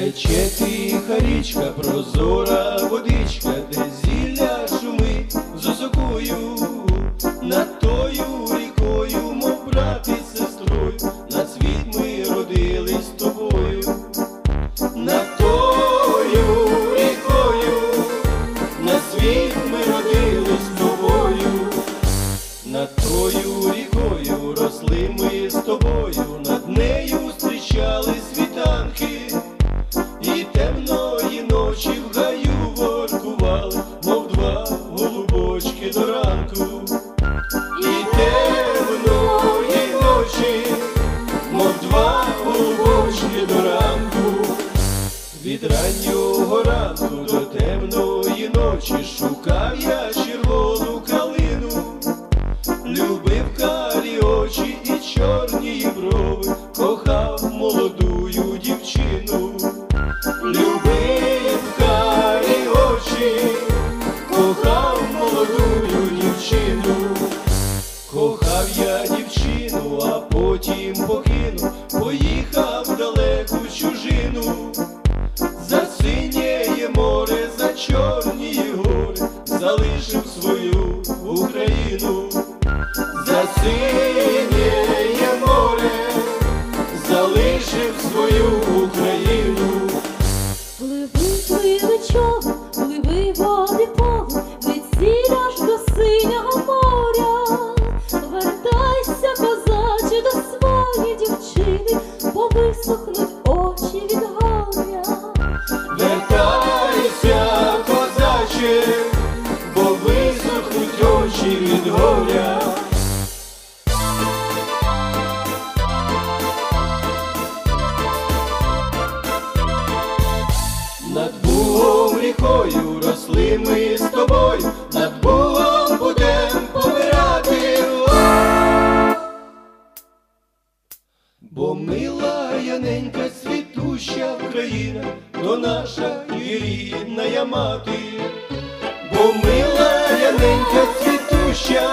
Тече тиха річка, прозора водичка, де зілля шумить з осокою, над тою рікою, мов брат і сестрою, на світ ми родились з тобою, над тою рікою, на світ ми родились з тобою, над тою рікою росли ми з тобою, голубочки до ранку. І темної ночі, мов два обочні до ранку. Від раннього ранку до темної ночі шукав я червону поїхав в далеку чужину, за синєє море, за чорні гори, залишив свою Україну, за синєє море, залишив свою Україну. Дівчини, бо мила яненька світуща країна, то наша і рідна мати. Бо мила яненька світуща